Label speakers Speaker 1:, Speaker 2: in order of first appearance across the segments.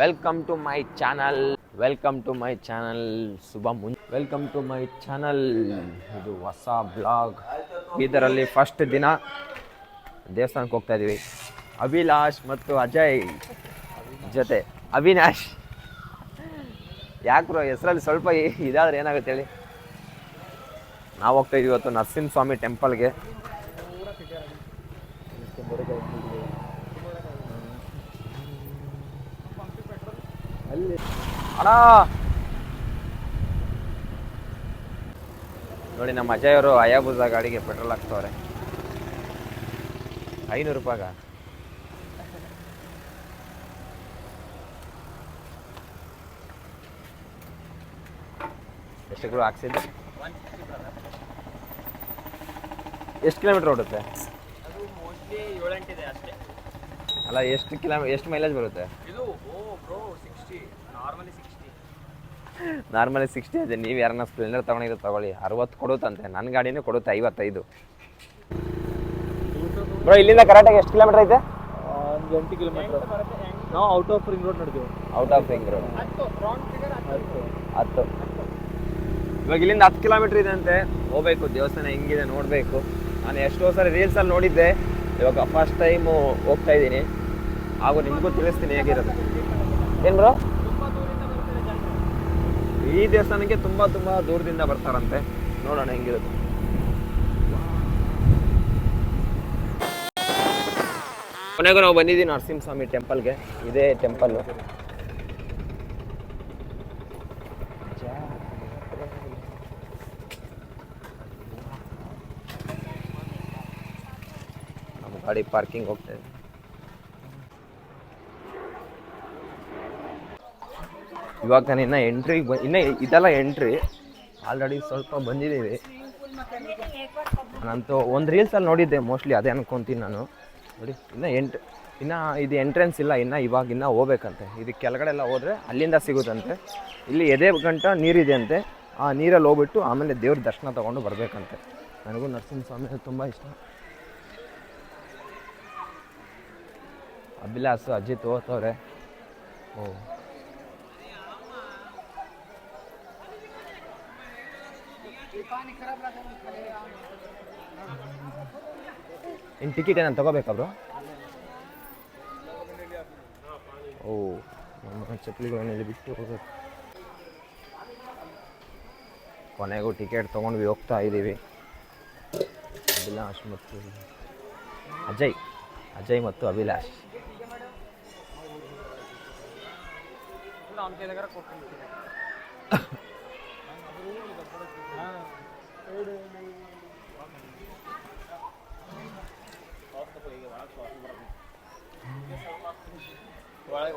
Speaker 1: Welcome to my channel welcome to my channel ಶುಭ ಮುನ್ welcome to my channel ಇದು ಹೊಸ blog ಇದರಲ್ಲಿ first ದಿನ ದೇವಸ್ಥಾನಕ್ಕೆ ಹೋಗ್ತಾ ಇದ್ದೀವಿ ಅಭಿಲಾಷ್ ಮತ್ತು ಅಜಯ್ ಜೊತೆ. ಅವಿನಾಶ್. ಯಾಕ್ರೋ ಹೆಸರಲ್ಲಿ ಸ್ವಲ್ಪ ಇದಾದ್ರೆ ಏನಾಗುತ್ತೆ ಹೇಳಿ? ನಾವು ಹೋಗ್ತಾ ಇದೀವಿ ಇವತ್ತು ನರಸಿಂಹ ಸ್ವಾಮಿ ಟೆಂಪಲ್ಗೆ ಅಣ್ಣ. ನೋಡಿ ನಮ್ಮ ಅಜಯ್ ಅವರು ಅಯಾಬುಜ ಗಾಡಿಗೆ ಪೆಟ್ರೋಲ್ ಹಾಕ್ತವ್ರೆ. ಐನೂರು ರೂಪಾಯಿಗ? ಎಷ್ಟು ಕೂಡ ಹಾಕ್ಸಿದ್ದೆ? ಎಷ್ಟು ಕಿಲೋಮೀಟರ್ ಓಡುತ್ತೆ? ಅಲ್ಲ ಎಷ್ಟು ಕಿಲೋ ಎಷ್ಟು ಮೈಲೇಜ್ ಬರುತ್ತೆ
Speaker 2: ಇದು ಓ ಬ್ರೋ ಸಿಕ್ಸ್ಟಿ ನಾರ್ಮಲಿ ಸಿಕ್ಸ್ಟಿ
Speaker 1: ಅದೇ ನೀವು ಯಾರನ್ನ ಸ್ಪ್ಲೆಂಡರ್ ತಗೊಂಡಿದ್ರೆ ತಗೊಳ್ಳಿ. ಅರವತ್ತು ಕೊಡುತ್ತಂತೆ. ನನ್ನ ಗಾಡಿನೇ ಕೊಡುತ್ತೆ ಐವತ್ತೈದು. ಬ್ರೋ ಇಲ್ಲಿಂದ ಕರೆಕ್ಟಾಗಿ ಎಷ್ಟು ಕಿಲೋಮೀಟರ್ ಐತೆ?
Speaker 2: ಒಂದು ಎಂಟು ಕಿಲೋಮೀಟರ್ ನಾವು ಔಟ್ ಆಫ್ ರಿಂಗ್ ರೋಡ್ ನಡೆದೀವಿ.
Speaker 1: ಔಟ್ ಆಫ್ ರಿಂಗ್ ರೋಡ್
Speaker 2: ಹತ್ತು
Speaker 1: ಇವಾಗ ಇಲ್ಲಿಂದ ಹತ್ತು ಕಿಲೋಮೀಟರ್ ಇದೆ ಅಂತೆ. ಹೋಗ್ಬೇಕು ದೇವಸ್ಥಾನ ಹೆಂಗಿದೆ ನೋಡಬೇಕು. ನಾನು ಎಷ್ಟೋ ಸರಿ ರೀಲ್ಸಲ್ಲಿ ನೋಡಿದ್ದೆ. ಇವಾಗ ಫಸ್ಟ್ ಟೈಮು ಹೋಗ್ತಾ ಇದ್ದೀನಿ. ಹಾಗೂ ನಿಮಗೂ ತಿಳಿಸ್ತೀನಿ ಹೇಗಿರೋದು ಏನು ಬ್ರೋ ಈ ದೇವಸ್ಥಾನಕ್ಕೆ ತುಂಬ ತುಂಬ ದೂರದಿಂದ ಬರ್ತಾರಂತೆ. ನೋಡೋಣ ಹೆಂಗಿರುತ್ತೆ. ಕೊನೆಗೂ ನಾವು ಬಂದಿದ್ದೀವಿ ನರಸಿಂಹಸ್ವಾಮಿ ಟೆಂಪಲ್ಗೆ. ಇದೇ ಟೆಂಪಲ್ ನಮ್ಮ ಗಾಡಿ ಪಾರ್ಕಿಂಗ್ ಹೋಗ್ತಾ ಇದೆ. ಇವಾಗ ನಾನು ಇನ್ನು ಎಂಟ್ರಿ ಇನ್ನೂ ಇದೆಲ್ಲ ಎಂಟ್ರಿ ಆಲ್ರೆಡಿ ಸ್ವಲ್ಪ ಬಂದಿದ್ದೀವಿ ನಾನಂತೂ ಒಂದು ರೀಲ್ಸಲ್ಲಿ ನೋಡಿದ್ದೆ ಮೋಸ್ಟ್ಲಿ ಅದೇ ಅನ್ಕೊತೀನಿ ನಾನು. ನೋಡಿ, ಇನ್ನೂ ಎಂಟ್ ಇನ್ನು ಇದು ಎಂಟ್ರೆನ್ಸ್ ಇಲ್ಲ, ಇನ್ನು ಇವಾಗ ಇನ್ನೂ ಹೋಗ್ಬೇಕಂತೆ. ಇದು ಕೆಳಗಡೆ ಎಲ್ಲ ಹೋದರೆ ಅಲ್ಲಿಂದ ಸಿಗುತ್ತಂತೆ. ಇಲ್ಲಿ ಎದೆ ಗಂಟ ನೀರಿದೆ ಅಂತೆ ಆ ನೀರಲ್ಲಿ ಹೋಗ್ಬಿಟ್ಟು ಆಮೇಲೆ ದೇವ್ರ ದರ್ಶನ ತೊಗೊಂಡು ಬರಬೇಕಂತೆ. ನನಗೂ ನರಸಿಂಹಸ್ವಾಮಿ ತುಂಬ ಇಷ್ಟ. ಅಭಿಲಾಸು ಅಜಿತ್ ಓದ್ತವ್ರೆ ಓ. ಇನ್ನು ಟಿಕೆಟ್ ಏನಂತ ತಗೋಬೇಕಾ ಬ್ರೋ ಓ ನಮ್ಮ ಚಪ್ಪಲಿಗಳನ್ನೆಲ್ಲ ಬಿಟ್ಟು ಹೋಗಬೇಕು ಕೊನೆಗೂ ಟಿಕೆಟ್ ತೊಗೊಂಡ್ವಿ ಹೋಗ್ತಾ ಇದ್ದೀವಿ ಅಭಿಲಾಷ್ ಮತ್ತು ಅಜಯ್ ಅಜಯ್ ಮತ್ತು ಅಭಿಲಾಷ್.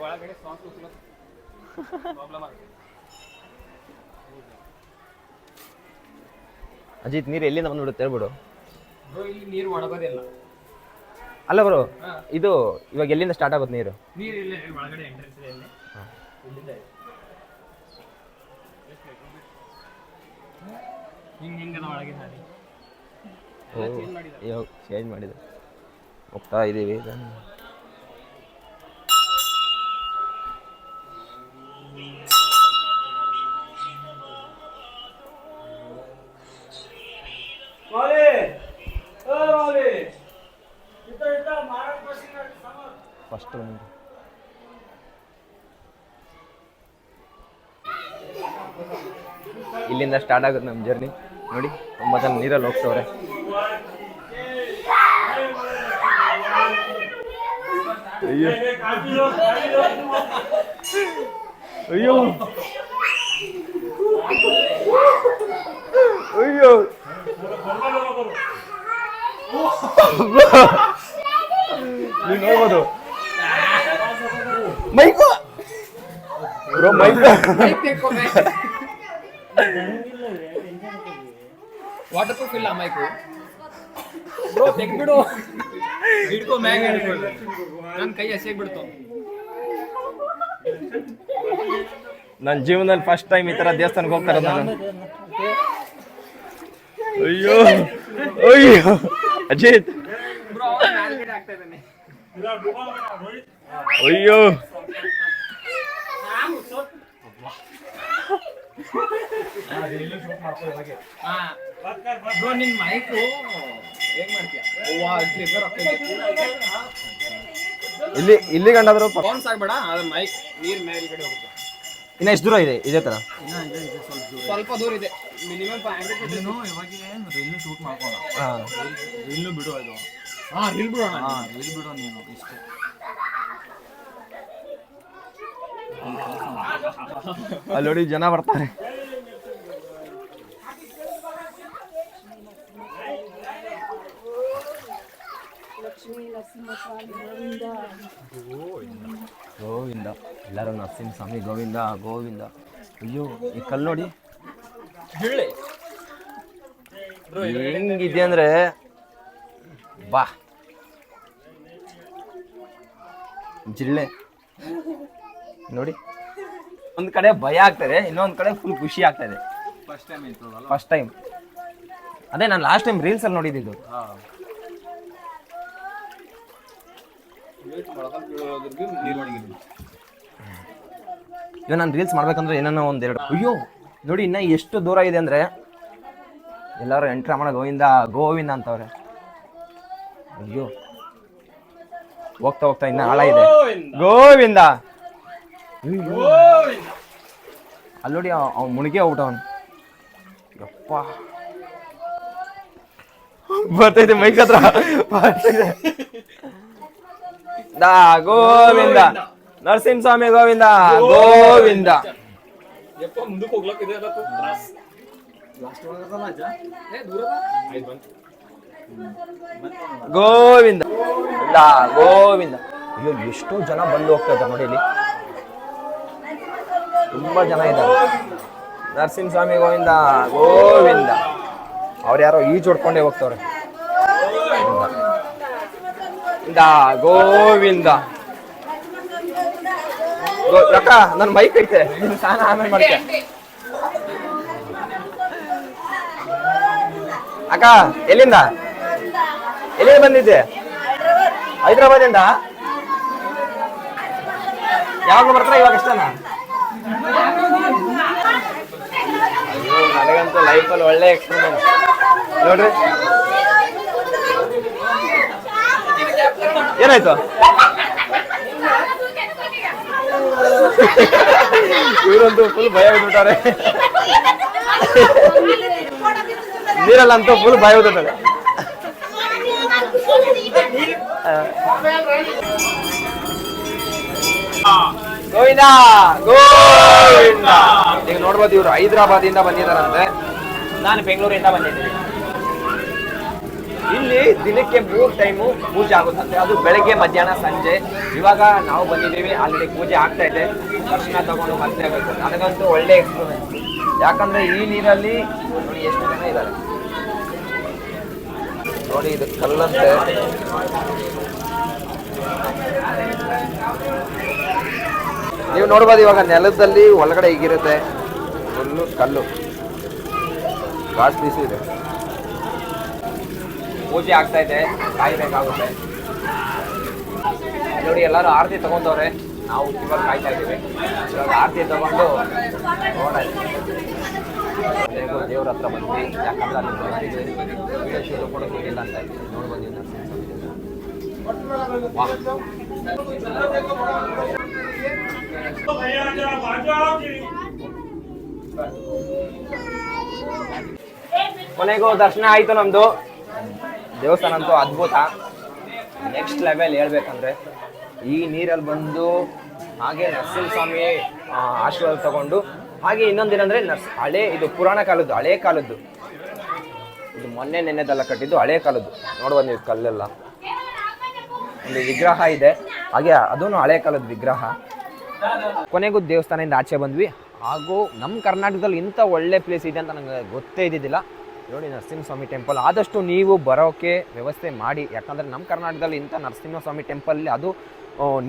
Speaker 2: ಒಳಗಡೆ ಶ್ವಾಸ ಪ್ರಾಬ್ಲಮ್ ಆಗುತ್ತೆ
Speaker 1: ಅಜಿತ್ ನೀರು ಎಲ್ಲಿಂದ ಬಂದ್ಬಿಡುತ್ತೆ ಹೇಳ್ಬಿಡು.
Speaker 2: ಬ್ರೋ ಇಲ್ಲಿ ನೀರು ಒಣಗೋದಿಲ್ಲ.
Speaker 1: ಅಲ್ಲ ಬ್ರೋ ಇದು ಇವಾಗ ಎಲ್ಲಿಂದ ಸ್ಟಾರ್ಟ್ ಆಗುತ್ತೆ ನೀರು?
Speaker 2: ನೀರು ಇಲ್ಲಿ ಒಳಗಡೆ ಎಂಟ್ರೆನ್ಸ್ ಇದೆ ಇಲ್ಲಿ ಇಲ್ಲಿಂದ ಇದೆ. ಹಿಂಗ್ ಹಿಂಗದ ಒಳಗೆ
Speaker 1: ಚೇಂಜ್ ಮಾಡಿದೆ ಹೋಗ್ತಾ ಇದ್ದೀವಿ ಇಲ್ಲಿಂದ ಸ್ಟಾರ್ಟ್ ಆಗುತ್ತೆ ನಮ್ಮ ಜರ್ನಿ ನೋಡಿ ತುಂಬ ಜನ ನೀರಲ್ಲಿ ಹೋಗ್ತವ್ರೆ. ಅಯ್ಯೋ. ಅಯ್ಯೋ. ಅಯ್ಯೋ. ನೀವು ನೋಡ್ಬೋದು mike. Bro mic.
Speaker 2: Water proof ಇಲ್ಲ ಮೈಕು ಬ್ರೋ ತೆಗ್ಬಿಡು ಹಿಡ್ಕೊ ಮ್ಯಾಗ ಹಿಡ್ಕೊಳ್ಳಿ ನನ್ನ ಕೈ ಹಸಿಯಾಗಿ ಬಿಡ್ತು.
Speaker 1: ನನ್ನ ಜೀವನದಲ್ಲಿ ಫಸ್ಟ್ ಟೈಮ್ ಈ ತರ ದೇವಸ್ಥಾನಕ್ಕೆ ಹೋಗ್ತಾರೆ ನಾನು. ಅಯ್ಯೋ. ಅಯ್ಯೋ. ಅಜಿತ್. ಅಯ್ಯೋ.
Speaker 2: ಬ್ರೋ ನಿನ್ ಮೈಕು ಹೇಗ್ ಮಾಡ್ತೀಯ ಅವ್ವಾ, clipper ಹಾಕ್ಕೊಂಡೆ.
Speaker 1: ಇಲ್ಲಿ ಇಲ್ಲಿ ಕಂಡಾದ್ರು
Speaker 2: ಬೌನ್ಸ್ ಆಗ್ಬೇಡ ಅದ್ರ ಮೈಕ್ ನೀರ್ ಮೇಲ್ಗಡೆ ಹೋಗುತ್ತೆ.
Speaker 1: ಇನ್ನ ಎಷ್ಟು ದೂರ ಇದೆ ಇದೇ ತರ.
Speaker 2: ಸ್ವಲ್ಪ ದೂರ ಇದೆ. ಮಿನಿಮಮ್
Speaker 3: ನೀನು ಇವಾಗ ಶೂಟ್ ಮಾಡ್ಕೋಣ
Speaker 1: ಹಾ.
Speaker 3: ಇಲ್ಲಿ ಬಿಡು ಅದು.
Speaker 2: ಹಾ. ರೀಲ್ ಬಿಡೋಣ
Speaker 3: ಹಾ ರೀಲ್ ಬಿಡು ನೀನು ಇಷ್ಟೇ.
Speaker 1: ಅಲ್ಲಿ ನೋಡಿ ಜನ ಬರ್ತಾರೆ. ಗೋವಿಂದ ಎಲ್ಲರೂ ನರಸಿಂಹ ಸ್ವಾಮಿ ಗೋವಿಂದ ಗೋವಿಂದ. ಅಯ್ಯೋ ಈ ಕಲ್ಲು ನೋಡಿ. ಹೆಂಗಿದೆ ಅಂದ್ರೆ ಬಾ. ಜಿಳ್ಳೆ ನೋಡಿ. ಒಂದು ಕಡೆ ಭಯ ಆಗ್ತದೆ ಇನ್ನೊಂದು ಕಡೆ ಫುಲ್ ಖುಷಿ ಆಗ್ತದೆ.
Speaker 3: ಫಸ್ಟ್ ಟೈಮ್
Speaker 1: ಫಸ್ಟ್ ಟೈಮ್ ಅದೇ ನಾನು ಲಾಸ್ಟ್ ಟೈಮ್ ರೀಲ್ಸ್ ಅಲ್ಲಿ ನೋಡಿದ್ದು ಇವಾಗ ನಾನು ರೀಲ್ಸ್ ಮಾಡ್ಬೇಕಂದ್ರೆ ಏನೋ ಒಂದೆರಡು ಅಯ್ಯೋ ನೋಡಿ ಇನ್ನ ಎಷ್ಟು ದೂರ ಇದೆ ಅಂದ್ರೆ ಎಲ್ಲರೂ ಎಂಟ್ರಿ ಮಾಡ ಗೋವಿಂದ ಗೋವಿಂದ ಅಂತವ್ರೆ. ಅಯ್ಯೋ. ಹೋಗ್ತಾ ಹೋಗ್ತಾ ಇನ್ನ ಆಳ ಇದೆ. ಗೋವಿಂದ. ಅಲ್ಲಿ ನೋಡಿ ಅವ್ನು ಔಟ್ ಅವನು. ಯಪ್ಪ. ಬರ್ತೈತೆ ಮೈಕ್ ಹತ್ರ. ಬರ್ತೈತೆ. ದಾ ಗೋವಿಂದ. ನರಸಿಂಹ ಸ್ವಾಮಿ ಗೋವಿಂದ. ಗೋವಿಂದ.
Speaker 2: ಯಪ್ಪ ಮುಂದಕ್ಕೆ ಹೋಗ್ಲಕ್ಕಿದೆ ಅಲ್ಲ ತು. ತ್ರಾಸ್
Speaker 3: ಲಾಸ್ಟ್ ಒಳಗದಲ್ಲ ಅಜ್ಜ
Speaker 2: ಏ ದೂರ ಆಯ್ತು ಬಂತು
Speaker 1: ಗೋವಿಂದ ಗೋವಿಂದ. ಅಯ್ಯೋ ಎಷ್ಟೋ ಜನ ಬಂದು ಹೋಗ್ತಾ ಇದ್ದಾರೆ ನೋಡಿ ಇಲ್ಲಿ. ತುಂಬಾ ಜನ ಇದ್ದಾರೆ. ನರಸಿಂಹ ಸ್ವಾಮಿ ಗೋವಿಂದ ಗೋವಿಂದ. ಅವ್ರು ಯಾರೋ ಈಜು ಹೊಡ್ಕೊಂಡೇ ಹೋಗ್ತವ್ರೆ. ಗೋವಿಂದ. ಗೋವಿಂದ. ಅಕ್ಕ ನನ್ನ ಮೈಕ್ ಐತೆ. ನಿನ್ ಸ್ನಾನ ಆಮೇಲೆ ಮಾಡ್ತೆ ಅಕ್ಕ, ಎಲ್ಲಿಂದ? ಎಲ್ಲಿಂದ ಬಂದಿದ್ದೆ? ಹೈದ್ರಾಬಾದಿಂದ? ಯಾವಾಗ ಬರ್ತಾರ? ಇವಾಗ ಇಷ್ಟನಾ ನನಗಂತೂ ಲೈಫಲ್ಲಿ ಒಳ್ಳೆ ಎಕ್ಸ್ಪೀರಿಯನ್ಸ್ ನೋಡ್ರಿ. ಏನಾಯ್ತು? ಇವರಂತೂ ಫುಲ್ ಭಯ ಬಿಟ್ಬಿಟ್ಟಾರೆ ನೀರಲ್ಲಂತೂ ಫುಲ್ ಭಯ ಬಿಟ್ಬಿಟ್ಟಾರೆ ಗೋವಿಂದ! ಗೋವಿಂದ! ಈಗ ನೋಡ್ಬೋದು ಇವರು ಹೈದ್ರಾಬಾದ್ ಇಂದ ಬಂದಿದ್ದಾರಂತೆ. ನಾನು ಬೆಂಗಳೂರಿಂದ ಬಂದಿದ್ದೀನಿ. ಇಲ್ಲಿ ದಿನಕ್ಕೆ ಮೂರು ಟೈಮು ಪೂಜೆ ಆಗುತ್ತಂತೆ. ಅದು ಬೆಳಗ್ಗೆ ಮಧ್ಯಾಹ್ನ ಸಂಜೆ. ಇವಾಗ ನಾವು ಬಂದಿದ್ದೀವಿ ಆಲ್ರೆಡಿ ಪೂಜೆ ಆಗ್ತಾ ಇದೆ. ದರ್ಶನ ತಗೊಂಡು ಮತ್ತೆ ಆಗಬೇಕು ನನಗಂತೂ ಒಳ್ಳೆ ಎಕ್ಸ್ಪೀರಿಯನ್ಸ್ ಯಾಕಂದ್ರೆ ಈ ನೀರಲ್ಲಿ ನೋಡಿ ಎಷ್ಟು ಜನ ಇದ್ದಾರೆ. ನೋಡಿ ಇದು ಕಲ್ಲಂತೆ. ನೀವು ನೋಡ್ಬೋದು ಇವಾಗ ನೆಲದಲ್ಲಿ ಒಳಗಡೆ ಹೀಗಿರುತ್ತೆ. ಫುಲ್ಲು ಕಲ್ಲು. ಪೀಸು ಇದೆ. ಪೂಜೆ ಆಗ್ತಾ ಇದೆ. ಕಾಯ್ಬೇಕಾಗುತ್ತೆ ನೋಡಿ, ಎಲ್ಲರೂ ಆರತಿ ತಗೊಂಡವ್ರೆ. ನಾವು ಇವಾಗ ಕಾಯ್ತಾ ಇದ್ದೀವಿ. ಇವಾಗ ಆರತಿ ತಗೊಂಡು ನೋಡೋಣ. ದೇವ್ರ ಹತ್ರ ಬಂದ್ವಿ. ಯಾಕಂದ್ರೆ ಅಲ್ಲಿ ವಿಡಿಯೋ ಶೂಟ್ ಅಂತ ನೋಡಿ ಬಂದಿವಿ ಕೊನೆಗೂ ದರ್ಶನ ಆಯ್ತು ನಮ್ದು. ದೇವಸ್ಥಾನ ಅಂತೂ ಅದ್ಭುತ. ನೆಕ್ಸ್ಟ್ ಲೆವೆಲ್ ಹೇಳ್ಬೇಕಂದ್ರೆ ಈ ನೀರಲ್ಲಿ ಬಂದು ಹಾಗೆ ನರಸಿಂಹ ಸ್ವಾಮಿ ಆಶೀರ್ವಾದ ತಗೊಂಡು, ಹಾಗೆ ಇನ್ನೊಂದೇನಂದ್ರೆ ನರ್ಸ್, ಹಳೆ ಇದು ಪುರಾಣ ಕಾಲದ್ದು, ಹಳೆ ಕಾಲದ್ದು. ಇದು ಮೊನ್ನೆ ನೆನ್ನೆದೆಲ್ಲ ಕಟ್ಟಿದ್ದು ಹಳೆ ಕಾಲದ್ದು. ನೋಡ್ಬೋದು ನೀವು ಕಲ್ಲೆಲ್ಲ. ಒಂದು ವಿಗ್ರಹ ಇದೆ. ಹಾಗೆ ಅದೂ ಹಳೆ ಕಾಲದ ವಿಗ್ರಹ. ಕೊನೆಗೂ ದೇವಸ್ಥಾನದಿಂದ ಆಚೆ ಬಂದ್ವಿ. ಹಾಗೂ ನಮ್ಮ ಕರ್ನಾಟಕದಲ್ಲಿ ಇಂಥ ಒಳ್ಳೆ ಪ್ಲೇಸ್ ಇದೆ ಅಂತ ನನಗೆ ಗೊತ್ತೇ ಇದ್ದಿದ್ದಿಲ್ಲ. ನೋಡಿ ನರಸಿಂಹಸ್ವಾಮಿ ಟೆಂಪಲ್ ಆದಷ್ಟು ನೀವು ಬರೋಕೆ ವ್ಯವಸ್ಥೆ ಮಾಡಿ. ಯಾಕಂದರೆ ನಮ್ಮ ಕರ್ನಾಟಕದಲ್ಲಿ ಇಂಥ ನರಸಿಂಹಸ್ವಾಮಿ ಟೆಂಪಲ್ಲಿ ಅದು